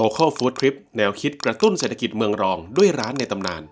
Local Food Trip แนวคิดกระตุ้นเศรษฐกิจเมืองรองด้วยร้านในตำนาน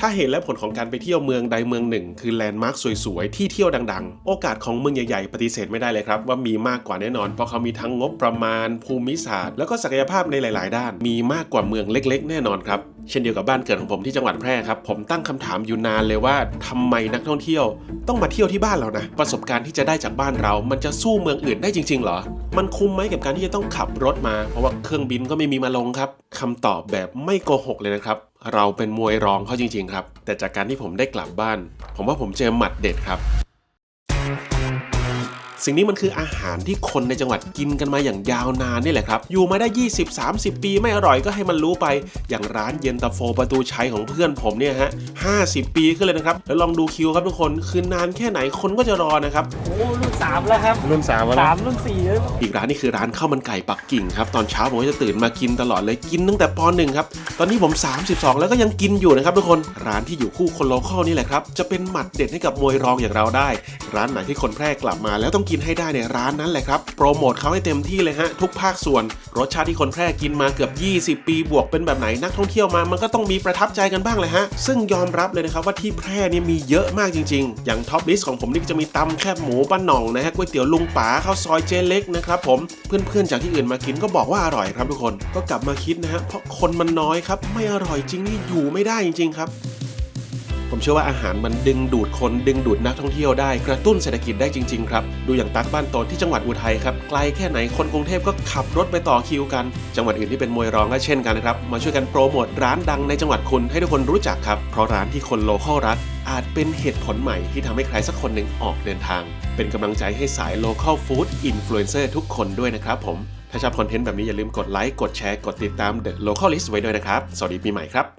ถ้าเหตุและผลของการไปเที่ยวเมืองใดเมืองหนึ่ง คือแลนด์มาร์คสวยๆ ที่เที่ยวดังๆ โอกาสของเมืองใหญ่ๆ ปฏิเสธไม่ได้เลยครับ ว่ามีมากกว่าแน่นอน เพราะเขามีทั้งงบประมาณ ภูมิศาสตร์ แล้วก็ศักยภาพในหลาย ๆ ด้าน มีมากกว่าเมืองเล็ก ๆ แน่นอนครับ เช่นเดียวกับบ้านเกิดของผมที่จังหวัดแพร่ครับ ผมตั้งคำถามอยู่นานเลยว่าทำไมนักท่องเที่ยว ต้องมาเที่ยวที่บ้านเรานะ ประสบการณ์ที่จะได้จากบ้านเรา มันจะสู้เมืองอื่นได้จริงๆเหรอ มันคุ้มไหมกับการที่จะต้องขับรถมา เพราะว่าเครื่องบินก็ไม่มีมาลงครับคำตอบแบบไม่โกหกเลยนะครับเราเป็นมวยรองเขาจริงๆครับ แต่จากการที่ผมได้กลับบ้าน ผมว่าผมเจอหมัดเด็ดครับ สิ่งนี้มันคืออาหารที่คนในจังหวัดกินกันมาอย่างยาวนานนี่แหละครับ อยู่มาได้ 20-30 ปีไม่อร่อยก็ให้มันรู้ไป อย่างร้านเย็นตาโฟประตูชัยของเพื่อนผมเนี่ยฮะ 50 ปีขึ้นเลยนะครับ แล้วลองดูคิวครับทุกคน คือนานแค่ไหนคนก็จะรอนะครับ โอ้รุ่นสามแล้วครับรุ่นสามแล้วสามรุ่นสี่แล้วอีกร้านนี่คือร้านข้าวมันไก่ปักกิ่งครับ ตอนเช้าผมก็จะตื่นมากินตลอดเลยกินตั้งแต่ปหนึ่งครับ ตอนนี้ผม 32 แล้วก็ยังกินอยู่นะครับทุกคน ร้านที่อยู่คู่คนโลคอลนี่แหละครับ จะเป็นหมัดเด็ดให้กับมวยรองอย่างเราได้ ร้านไหนที่คนแพร่กลับมาแล้วต้องกินให้ได้เนี่ยร้านนั้นแหละครับ โปรโมทเขาให้เต็มที่เลยฮะ ทุกภาคส่วน รสชาติที่คนแพร่กินมาเกือบ 20 ปีบวกเป็นแบบไหนนักท่องเที่ยวมา มันก็ต้องมีประทับใจกันบ้างเลยฮะ ซึ่งยอมรับเลยนะครับว่าที่แพร่เนี่ยมีเยอะมากจริง ๆ อย่างท็อปลิสต์ของผมนี่จะมีตำแคบหมูป้าหน่องนะฮะก๋วยเตี๋ยวลุงป๋าข้าวซอยเจเล็กนะครับผมเพื่อนๆจากที่อื่นมากินก็บอกว่าอร่อยครับทุกคนก็กลับมาคิดนะฮะเพราะคนมันน้อยครับไม่อร่อยจริงนี่อยู่ไม่ได้จริงๆครับ ผมเชื่อว่าอาหารมันดึงดูดคนดึงดูดนักท่องเที่ยวได้กระตุ้นเศรษฐกิจได้จริงๆครับดูอย่างตักบ้านโตนที่จังหวัดอุทัยครับไกลแค่ไหนคนกรุงเทพก็ขับรถไปต่อคิวกัน จังหวัดอื่นที่เป็นมวยรองก็เช่นกันนะครับมาช่วยกันโปรโมทร้านดังในจังหวัดคุณให้ทุกคนรู้จักครับเพราะร้านที่คนโลเคอลรักอาจเป็นเหตุผลใหม่ที่ทำให้ใครสักคนหนึ่งออกเดินทาง เป็นกำลังใจให้สาย local food influencer ทุกคนด้วยนะครับผม ถ้าชอบคอนเทนต์แบบนี้อย่าลืมกดไลค์ กดแชร์ กดติดตาม The Localist ไว้ด้วยนะครับ สวัสดีปีใหม่ครับ